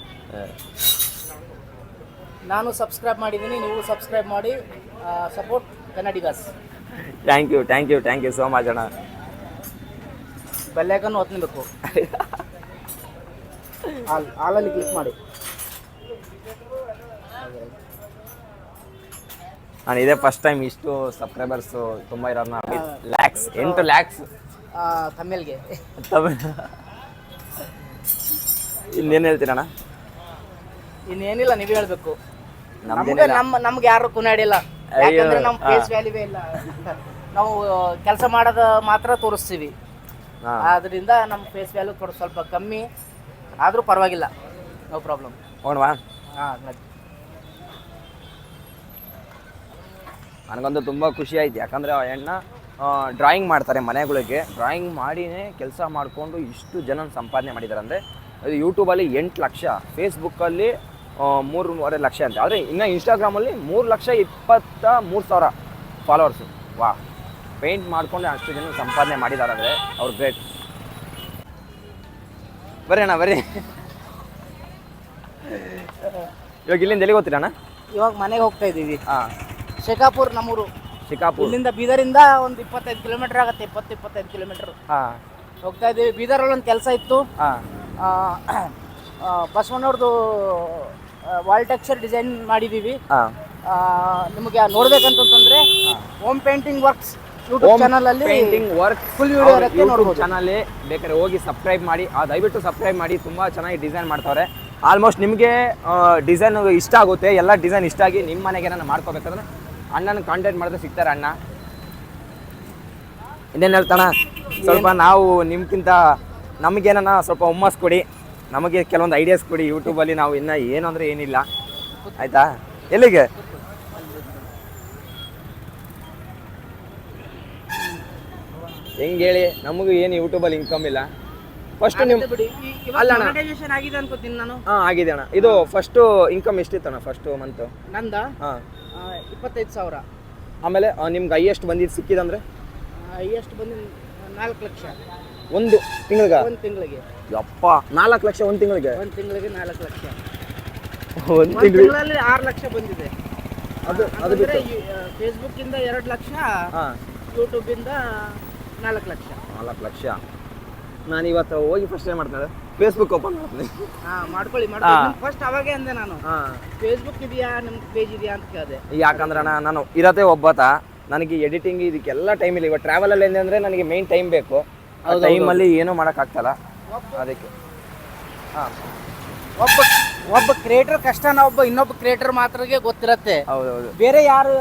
Speaker 6: ನಾನು ಸಬ್ಸ್ಕ್ರೈಬ್ ಮಾಡಿದ್ದೀನಿ ನೀವು subscribe ಮಾಡಿ support Kannadigas
Speaker 1: thank you thank you thank you so much ಅಣ್ಣ.
Speaker 6: ಬೆಲ್ಲೈಕನ್ ಒತ್ತಬೇಕು ಆಲ್ ಆಲಲ್ಲಿ ಕ್ಲಿಕ್ ಮಾಡಿ.
Speaker 1: ನಾನು ಇದೇ ಫಸ್ಟ್ ಟೈಮ್ ಇಷ್ಟು ಸಬ್ಸ್ಕ್ರೈಬರ್ಸು ತುಂಬ ಇರೋದನ್ನ ಲ್ಯಾಕ್ಸ್ ಎಂಟು ಲ್ಯಾಕ್ಸ್
Speaker 6: ತಮಿಳ್ಗೆ.
Speaker 1: ಇನ್ನೇನು ಹೇಳ್ತೀರಣ್ಣ?
Speaker 6: ಇನ್ನೇನಿಲ್ಲ ನೀವು ಹೇಳ್ಬೇಕು. ನಮ್ಗೆ
Speaker 1: ನಮ್ದೇನಿಲ್ಲ
Speaker 6: ನಮ್ಮ ನಮ್ಗೆ ಯಾರು ಕುನಾಡಿಲ್ಲ. ಯಾಕಂದ್ರೆ ನಮ್ಮ
Speaker 1: ಹಾ.
Speaker 6: ಫೇಸ್ ವ್ಯಾಲ್ಯೂವೇ ಇಲ್ಲ. ನಾವು ಕೆಲಸ ಮಾಡೋದ ಮಾತ್ರ ತೋರಿಸ್ತೀವಿ. ಆದ್ರಿಂದ ನಮ್ಮ ಫೇಸ್ ವ್ಯಾಲ್ಯೂ ಸ್ವಲ್ಪ ಕಮ್ಮಿ. ಆದರೂ ಪರವಾಗಿಲ್ಲ. ನೋ ಪ್ರಾಬ್ಲಮ್ ಹಾಂ
Speaker 1: ನನಗಂತೂ ತುಂಬ ಖುಷಿ ಆಯ್ತು. ಯಾಕಂದ್ರೆ ಆ ಹೆಣ್ಣ ಡ್ರಾಯಿಂಗ್ ಮಾಡ್ತಾರೆ ಮನೆಗಳಿಗೆ. ಡ್ರಾಯಿಂಗ್ ಮಾಡಿನೇ ಕೆಲಸ ಮಾಡಿಕೊಂಡು ಇಷ್ಟು ಜನ ಸಂಪಾದನೆ ಮಾಡಿದ್ದಾರೆ. ಅಂದರೆ ಅದು ಯೂಟ್ಯೂಬಲ್ಲಿ ಎಂಟು ಲಕ್ಷ. ಫೇಸ್ಬುಕ್ಕಲ್ಲಿ ಮೂರುವರೆ ಲಕ್ಷ ಅಂತ. ಆದರೆ ಇನ್ನು ಇನ್ಸ್ಟಾಗ್ರಾಮಲ್ಲಿ ಮೂರು ಲಕ್ಷ ಇಪ್ಪತ್ತ ಮೂರು ಸಾವಿರ ಫಾಲೋವರ್ಸು ವಾ. ಪೇಂಟ್ ಮಾಡಿಕೊಂಡು ಅಷ್ಟು ಜನ ಸಂಪಾದನೆ ಮಾಡಿದ್ದಾರೆ ಅಂದರೆ ಅವ್ರು ಗ್ರೇಟ್ ಬರ್ರಿ ಅಣ್ಣ ಬರ್ರಿ. ಇವಾಗ ಇಲ್ಲಿಂದ ಎಲ್ಲಿಗೆ ಹೋಗ್ತೀರಣ್ಣ
Speaker 6: ಇವಾಗ ಮನೆಗೆ ಹೋಗ್ತಾ ಇದ್ದೀವಿ.
Speaker 1: ಹಾಂ.
Speaker 6: ಶೇಖಾಪುರ್ ನಮ್ಮೂರು.
Speaker 1: ಶಿಕಾಪುರ್.
Speaker 6: ಇಲ್ಲಿಂದ ಬೀದರಿಂದ ಒಂದು ಇಪ್ಪತ್ತೈದು ಕಿಲೋಮೀಟರ್ ಆಗುತ್ತೆ ಇಪ್ಪತ್ತು ಇಪ್ಪತ್ತೈದು ಕಿಲೋಮೀಟರ್
Speaker 1: ಹಾಂ.
Speaker 6: ಹೋಗ್ತಾ ಇದ್ದೀವಿ. ಬೀದರಲ್ಲಿ ಒಂದು ಕೆಲಸ ಇತ್ತು.
Speaker 1: ಹಾಂ.
Speaker 6: ಬಸವಣ್ಣವ್ರದ್ದು ವಾಲ್ ಟೆಕ್ಸ್ಚರ್ ಡಿಸೈನ್ ಮಾಡಿದೀವಿ. ನಿಮಗೆ ನೋಡ್ಬೇಕಂತಂದ್ರೆ home painting works YouTube channel ಅಲ್ಲಿ
Speaker 1: ಪೇಂಟಿಂಗ್ ವರ್ಕ್
Speaker 6: ಫುಲ್ ವಿಡಿಯೋ ಇರುತ್ತೆ ನೋಡ್ಬೋದು.
Speaker 1: ಚಾನಲ್ ಬೇಕಾದ್ರೆ ಹೋಗಿ ಸಬ್ಸ್ಕ್ರೈಬ್ ಮಾಡಿ ಆ ದಯವಿಟ್ಟು ಸಬ್ಸ್ಕ್ರೈಬ್ ಮಾಡಿ ತುಂಬಾ ಚೆನ್ನಾಗಿ ಡಿಸೈನ್ ಮಾಡ್ತಾರೆ ಆಲ್ಮೋಸ್ಟ್ ನಿಮಗೆ ಡಿಸೈನ್ ಇಷ್ಟ ಆಗುತ್ತೆ ಎಲ್ಲ ಡಿಸೈನ್ ಇಷ್ಟ ಆಗಿ ನಿಮ್ಮ ಮನೆಗೆ ಏನಾರ ಮಾಡ್ಕೋಬೇಕಂದ್ರೆ ಅಣ್ಣನ ಕಾಂಟ್ಯಾಕ್ಟ್ ಮಾಡಿದ್ರೆ ಸಿಗ್ತಾರೆ ಅಣ್ಣ. ಇನ್ನೇನು ಹೇಳ್ತಾಣ ಸ್ವಲ್ಪ ನಾವು ನಿಮ್ಗಿಂತ ನಮಗೇನ ಸ್ವಲ್ಪ ಹುಮ್ಮಸ್ ಕೊಡಿ. ನಮಗೆ ಕೆಲವೊಂದು ಐಡಿಯಾಸ್ ಕೊಡಿ ಯೂಟ್ಯೂಬಲ್ಲಿ ನಾವು ಇನ್ನ ಏನು ಅಂದ್ರೆ ಏನಿಲ್ಲ. ಆಯ್ತಾ? ಎಲ್ಲಿಗೆ? ಹೆಂಗೆ ಹೇಳಿ? ನಮಗೂ ಏನು ಯೂಟ್ಯೂಬಲ್ಲಿ ಇನ್ಕಮ್ ಇಲ್ಲ. ಫಸ್ಟ್ ನಿಮ್ಮ ಅಲ್ಲ
Speaker 6: ಆಗಿದೆ ಅನ್ಕೋತೀನಿ ನಾನು.
Speaker 1: ಹಾಂ ಆಗಿದೆ ಅಣ್ಣ. ಇದು ಫಸ್ಟು ಇನ್ಕಮ್ ಎಷ್ಟಿತ್ತಣ್ಣ ಫಸ್ಟು ಮಂತು
Speaker 6: ನಂದ?
Speaker 1: ಹಾಂ.
Speaker 6: ಇಪ್ಪತ್ತೈದು ಸಾವಿರ.
Speaker 1: ಆಮೇಲೆ ನಿಮ್ಗೆ ಹೈಯೆಸ್ಟ್ ಬಂದಿದ್ದು ಸಿಕ್ಕಿದಂದ್ರೆ?
Speaker 6: ಹೈಯೆಸ್ಟ್ ಬಂದಿದ್ದು ನಾಲ್ಕು ಲಕ್ಷ.
Speaker 1: ಒಂದು ತಿಂಗಳಿಗೆ?
Speaker 6: ಒಂದು ತಿಂಗಳಿಗೆ.
Speaker 1: ಯಪ್ಪ ನಾಲ್ಕು ಲಕ್ಷ ಒಂದು ತಿಂಗಳಿಗೆ?
Speaker 6: ಒಂದು ತಿಂಗಳಿಗೆ ನಾಲ್ಕು ಲಕ್ಷ.
Speaker 1: ಒಂದು
Speaker 6: ತಿಂಗಳಲ್ಲಿ ಆರು ಲಕ್ಷ ಬಂದಿದೆ.
Speaker 1: ಅದು ಅದು
Speaker 6: ಬಿಟ್ಟರೆ
Speaker 1: ಬಿಟ್ಟು?
Speaker 6: ಫೇಸ್ಬುಕ್ ಇಂದ ಎರಡು ಲಕ್ಷ ಯೂಟ್ಯೂಬ್ ಇಂದ ನಾಲ್ಕು ಲಕ್ಷ.
Speaker 1: ನಾಲ್ಕು ಲಕ್ಷ. ನಾನು ಇವತ್ತು ಹೋಗಿ ಫಸ್ಟ್ ಏನು ಮಾಡ್ತಾರೆ ಫೇಸ್ಬುಕ್ ಓಪನ್ ಮಾಡ್ತೀನಿ.
Speaker 6: ಹಾ ಮಾಡ್ಕೊಳ್ಳಿ ಮಾಡ್ಕೊಳ್ಳಿ. ಫಸ್ಟ್ ಅವಾಗೆ ಅಂದೆ ನಾನು.
Speaker 1: ಹಾಂ.
Speaker 6: ಫೇಸ್ಬುಕ್ ಇದೆಯಾ ನಿಮ್ಮ ಪೇಜ್ ಇದೆಯಾ ಅಂತ ಕೇಳಿದೆ.
Speaker 1: ಯಾಕಂದ್ರೆ ನಾನು ಇರೋದೇ ಒಬ್ಬತ. ನನಗೆ ಎಡಿಟಿಂಗ್ ಇದಕ್ಕೆಲ್ಲ ಟೈಮ್ ಇಲ್ಲ. ಇವಾಗ ಟ್ರಾವೆಲಲ್ಲಿ ಅಂದರೆ ನನಗೆ ಮೇನ್ ಟೈಮ್ ಬೇಕು. ಟೈಮಲ್ಲಿ ಏನೂ ಮಾಡೋಕ್ಕಾಗ್ತಲ್ಲ ಅದಕ್ಕೆ. ಹಾಂ.
Speaker 6: ಒಬ್ಬ ಒಬ್ಬ ಕ್ರಿಯೇಟರ್ ಕಷ್ಟನ ಒಬ್ಬ ಇನ್ನೊಬ್ಬ ಕ್ರಿಯೇಟರ್ ಮಾತ್ರಗೆ ಗೊತ್ತಿರತ್ತೆ.
Speaker 1: ಹೌದೌದು
Speaker 6: ಬೇರೆ ಯಾರು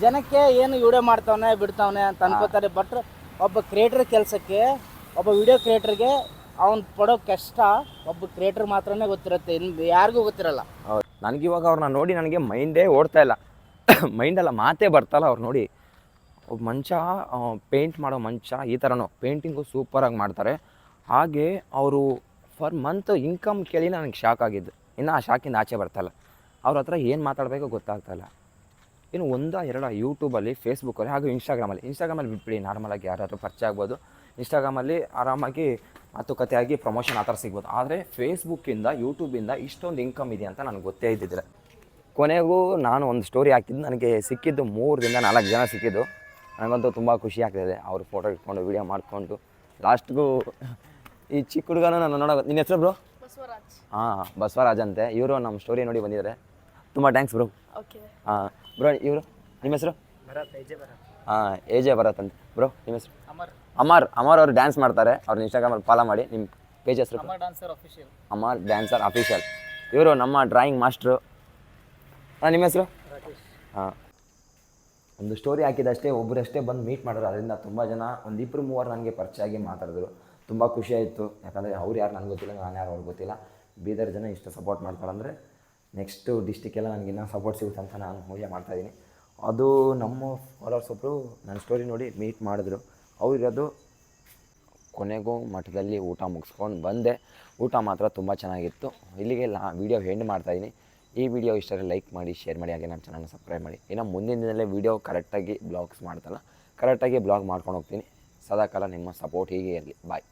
Speaker 6: ಜನಕ್ಕೆ ಏನು ವಿಡಿಯೋ ಮಾಡ್ತಾವನೆ ಬಿಡ್ತಾವನೆ ಅಂತ ಅನ್ಕೋತಾರೆ ಬಟ್ ಒಬ್ಬ ಕ್ರಿಯೇಟರ್ ಕೆಲಸಕ್ಕೆ ಒಬ್ಬ ವಿಡಿಯೋ ಕ್ರಿಯೇಟರ್ಗೆ ಅವ್ನು ಪಡೋ ಕಷ್ಟ ಒಬ್ಬ ಕ್ರಿಯೇಟರ್ ಮಾತ್ರನೇ ಗೊತ್ತಿರುತ್ತೆ. ಇನ್ನು ಯಾರಿಗೂ ಗೊತ್ತಿರಲ್ಲ.
Speaker 1: ನನಗಿವಾಗ ಅವ್ರನ್ನ ನೋಡಿ ನನಗೆ ಮೈಂಡೇ ಓಡ್ತಾ ಇಲ್ಲ. ಮೈಂಡಲ್ಲ ಮಾತೇ ಬರ್ತಲ್ಲ ಅವ್ರು ನೋಡಿ. ಮಂಚ ಪೇಂಟ್ ಮಾಡೋ ಮಂಚ, ಈ ಥರನೋ ಪೇಂಟಿಂಗು ಸೂಪರಾಗಿ ಮಾಡ್ತಾರೆ. ಹಾಗೆ ಅವರು ಫರ್ ಮಂತ್ ಇನ್ಕಮ್ ಕೇಳಿ ನನಗೆ ಶಾಕ್ ಆಗಿದ್ದು. ಇನ್ನು ಆ ಶಾಕಿಂದ ಆಚೆ ಬರ್ತಾಯಿಲ್ಲ ಅವ್ರ ಹತ್ರ ಏನು ಮಾತಾಡಬೇಕೋ ಗೊತ್ತಾಗ್ತಾಯಿಲ್ಲ ಇನ್ನು ಒಂದ, ಎರಡ ಯೂಟ್ಯೂಬಲ್ಲಿ ಫೇಸ್ಬುಕ್ಕಲ್ಲಿ ಹಾಗೂ ಇನ್ಸ್ಟಾಗ್ರಾಮಲ್ಲಿ ಇನ್ಸ್ಟಾಗ್ರಾಮಲ್ಲಿ ಬಿಟ್ಬಿಡಿ ನಾರ್ಮಲಾಗಿ ಯಾರಾದರೂ ಪರಿಚಯ ಆಗ್ಬೋದು. ಇನ್ಸ್ಟಾಗ್ರಾಮಲ್ಲಿ ಆರಾಮಾಗಿ ಮಾತುಕತೆಯಾಗಿ ಪ್ರಮೋಷನ್ ಆ ಥರ ಸಿಗ್ಬೋದು. ಆದರೆ ಫೇಸ್ಬುಕ್ಕಿಂದ ಯೂಟ್ಯೂಬಿಂದ ಇಷ್ಟೊಂದು ಇನ್ಕಮ್ ಇದೆ ಅಂತ ನನಗೆ ಗೊತ್ತೇ ಇದ್ದಿದ್ದಿಲ್ಲ. ಕೊನೆಗೂ ನಾನು ಒಂದು ಸ್ಟೋರಿ ಹಾಕಿದ್ದು ನನಗೆ ಸಿಕ್ಕಿದ್ದು ಮೂರರಿಂದ ನಾಲ್ಕು ಜನ ಸಿಕ್ಕಿದ್ದು. ನನಗಂತೂ ತುಂಬ ಖುಷಿ ಆಗ್ತಿದೆ. ಅವ್ರ ಫೋಟೋ ಇಟ್ಕೊಂಡು ವೀಡಿಯೋ ಮಾಡಿಕೊಂಡು. ಲಾಸ್ಟ್ಗೂ ಈ ಚಿಕ್ಕ ಹುಡುಗನ ನಾನು ನೋಡೋ ನಿನ್ನ ಹೆಸರು ಬ್ರೋ ಹಾಂ ಬಸವರಾಜ್ ಅಂತೆ. ಇವರು ನಮ್ಮ ಸ್ಟೋರಿ ನೋಡಿ ಬಂದಿದ್ದಾರೆ. ತುಂಬ ಥ್ಯಾಂಕ್ಸ್ ಬ್ರೋ ಹಾಂ ಬ್ರೋ ಇವರು? ನಿಮ್ಮ ಹೆಸರು? ಹಾಂ ಎ ಜೆ ಭರತ್ ಅಂತ. ಬ್ರೋ ನಿಮ್ಮ ಹೆಸರು?
Speaker 6: ಅಮರ್.
Speaker 1: ಅಮರ್ ಅವರು ಡ್ಯಾನ್ಸ್ ಮಾಡ್ತಾರೆ. ಅವ್ರ ಇನ್ಸ್ಟಾಗ್ರಾಮಲ್ಲಿ ಫಾಲೋ ಮಾಡಿ. ನಿಮ್ಮ ಪೇಜ್ ಹೆಸರು
Speaker 6: Amar dancer official
Speaker 1: Amar dancer official ಇವರು ನಮ್ಮ ಡ್ರಾಯಿಂಗ್ ಮಾಸ್ಟ್ರು ಹಾಂ ನಿಮ್ಮ ಹೆಸರು? ಹಾಂ. ಒಂದು ಸ್ಟೋರಿ ಹಾಕಿದಷ್ಟೇ ಒಬ್ಬರಷ್ಟೇ ಬಂದು ಮೀಟ್ ಮಾಡಿದ್ರು. ಅದರಿಂದ ತುಂಬ ಜನ ಒಂದು ಇಬ್ಬರು ಮೂವರು ನನಗೆ ಪರಿಚಯ ಆಗಿ ಮಾತಾಡಿದ್ರು. ತುಂಬ ಖುಷಿ ಆಯಿತು. ಯಾಕಂದರೆ ಅವ್ರು ಯಾರು ನನಗೆ ಗೊತ್ತಿಲ್ಲ, ನಾನು ಯಾರು ಅವ್ರಿಗೆ ಗೊತ್ತಿಲ್ಲ. ಬೀದರ್ ಜನ ಇಷ್ಟು ಸಪೋರ್ಟ್ ಮಾಡ್ತಾರಂದರೆ ನೆಕ್ಸ್ಟು ಡಿಸ್ಟಿಕ್ಕೆಲ್ಲ ನನಗೆ ಇನ್ನೂ ಸಪೋರ್ಟ್ ಸಿಗುತ್ತೆ ಅಂತ ನಾನು ಊಹೆ ಮಾಡ್ತಾಯಿದ್ದೀನಿ ಅದು ನಮ್ಮ ಫಾಲೋವರ್ಸ್ ಒಬ್ಬರು ನನ್ನ ಸ್ಟೋರಿ ನೋಡಿ ಮೀಟ್ ಮಾಡಿದ್ರು. ಅವರಿರೋದು ಕೊನೆಗೂ ಮಠದಲ್ಲಿ ಊಟ ಮುಗಿಸ್ಕೊಂಡು ಬಂದೆ. ಊಟ ಮಾತ್ರ ತುಂಬ ಚೆನ್ನಾಗಿತ್ತು. ಇಲ್ಲಿಗೆ ಲಾ ವೀಡಿಯೋ ಹೆಂಡ್ ಮಾಡ್ತಾಯಿದ್ದೀನಿ ಈ ವಿಡಿಯೋ ಇಷ್ಟರೆ ಲೈಕ್ ಮಾಡಿ ಶೇರ್ ಮಾಡಿ, ಹಾಗೆ ನಮ್ಮ ಚಾನಲ್ನ ಸಬ್ಸ್ಕ್ರೈಬ್ ಮಾಡಿ. ಇನ್ನು ಮುಂದಿನ ದಿನದಲ್ಲೇ ವಿಡಿಯೋ ಕರೆಕ್ಟಾಗಿ ಬ್ಲಾಗ್ಸ್ ಮಾಡ್ತಲ್ಲ ಕರೆಕ್ಟಾಗಿ ಬ್ಲಾಗ್ ಮಾಡ್ಕೊಂಡು ಹೋಗ್ತೀನಿ. ಸದಾಕಾಲ ನಿಮ್ಮ ಸಪೋರ್ಟ್ ಹೀಗೆ ಇರಲಿ. ಬಾಯ್